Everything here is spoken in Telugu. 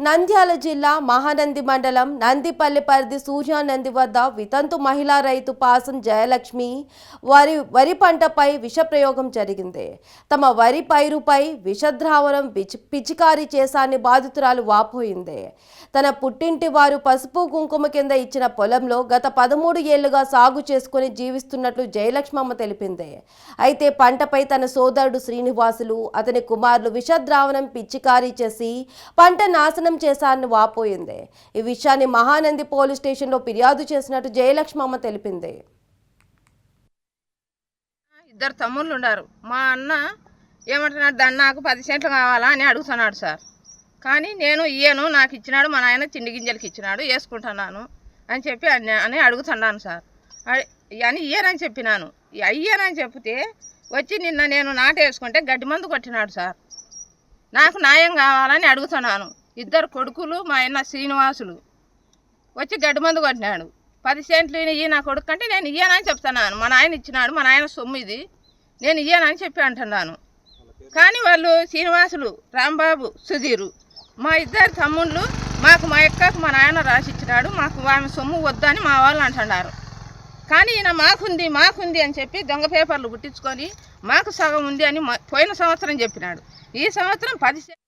నంద్యాల జిల్లా మహానంది మండలం నందిపల్లి పరిధి సూర్యానంది వద్ద వితంతు మహిళా రైతు పాసం జయలక్ష్మి వరి వరి పంటపై విషప్రయోగం జరిగింది. తమ వరి పైరుపై విషద్రావణం పిచికారీ చేశాన్ని బాధితురాలు వాపోయింది. తన పుట్టింటి వారు పసుపు కుంకుమ కింద ఇచ్చిన పొలంలో గత పదమూడు ఏళ్ళుగా సాగు చేసుకుని జీవిస్తున్నట్లు జయలక్ష్మమ్మ తెలిపింది. అయితే పంటపై తన సోదరుడు శ్రీనివాసులు అతని కుమారులు విషద్రావణం పిచికారీ చేసి పంట నాశనం చేశారని వాపోయింది. ఈ విషయాన్ని మహానంది పోలీస్ స్టేషన్లో ఫిర్యాదు చేసినట్టు జయలక్ష్మమ్మ తెలిపింది. ఇద్దరు తమ్ముళ్ళు ఉన్నారు. మా అన్న ఏమంటున్నాడు దాన్ని నాకు పది సెంట్లు కావాలా? అని అడుగుతున్నాడు సార్. కానీ నేను ఇయ్యను నాకు ఇచ్చినాడు మా నాయన తిండి గింజలకి ఇచ్చినాడు వేసుకుంటున్నాను అని చెప్పి అని అడుగుతున్నాను సార్. అని ఇయ్యనని చెప్పినాను. అయ్యానని చెప్తే వచ్చి నిన్న నేను నాటేసుకుంటే గడ్డి మందు కొట్టినాడు సార్. నాకు న్యాయం కావాలని అడుగుతున్నాను. ఇద్దరు కొడుకులు మా అన్న శ్రీనివాసులు. వచ్చి గడ్డి మందు కొట్టినాడు. పది సెంట్లు ఇయ్యి నా కొడుకు అంటే నేను ఇయ్యానని చెప్తున్నాను. మా నాయన ఇచ్చినాడు మా నాయన సొమ్ము ఇది. నేను ఇయ్యానని చెప్పి అంటున్నాను. కానీ వాళ్ళు శ్రీనివాసులు రాంబాబు సుధీరు మా ఇద్దరు తమ్ముళ్ళు మాకు మా ఎక్కకు మా నాయన రాసిచ్చినాడు మాకు ఆమె సొమ్ము వద్దని మా వాళ్ళు అంటున్నారు. కానీ ఈయన మాకుంది మాకుంది అని చెప్పి దొంగ పేపర్లు పుట్టించుకొని మాకు సగం ఉంది అని పోయిన సంవత్సరం చెప్పినాడు. ఈ సంవత్సరం పది